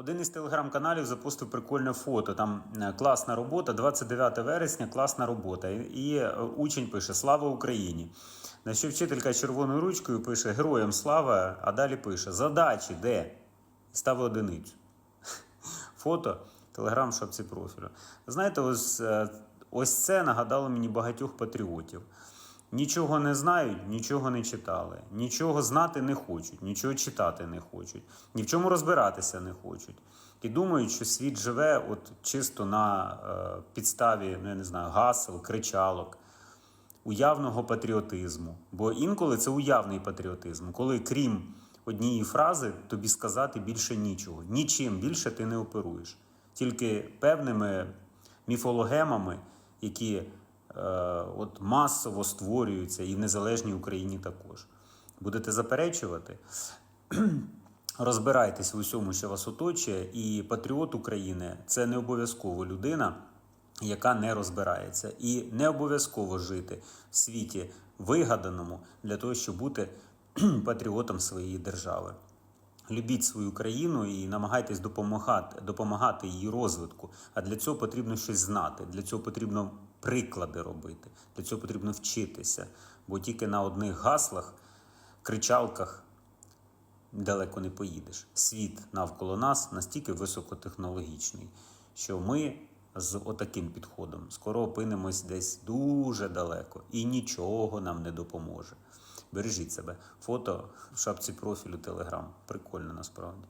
Один із телеграм-каналів запустив прикольне фото. Там е, класна робота, 29 вересня, класна робота. І, е, учень пише Слава Україні. На що вчителька червоною ручкою пише Героям слава, а далі пише Задачі де? І ставить одиницю. Фото, телеграм шапці профілю. Знаєте, ось, е, ось це нагадало мені багатьох патріотів. Нічого не знають, нічого не читали, нічого знати не хочуть, нічого читати не хочуть, ні в чому розбиратися не хочуть. І думають, що світ живе от чисто на е, підставі, ну я не знаю, гасел, кричалок, уявного патріотизму. Бо інколи це уявний патріотизм, коли крім однієї фрази тобі сказати більше нічого. Нічим більше ти не оперуєш. Тільки певними міфологемами, які от масово створюються і в незалежній Україні також. Будете заперечувати? Розбирайтесь в усьому, що вас оточує, і патріот України це не обов'язково людина, яка не розбирається, і не обов'язково жити в світі вигаданому для того, щоб бути патріотом своєї держави. Любіть свою країну і намагайтесь допомагати, допомагати її розвитку. А для цього потрібно щось знати. Для цього потрібно приклади робити. Для цього потрібно вчитися. Бо тільки на одних гаслах, кричалках далеко не поїдеш. Світ навколо нас настільки високотехнологічний, що ми з отаким підходом скоро опинимось десь дуже далеко і нічого нам не допоможе. Бережіть себе. Фото в шапці профілю Телеграм. Прикольно насправді.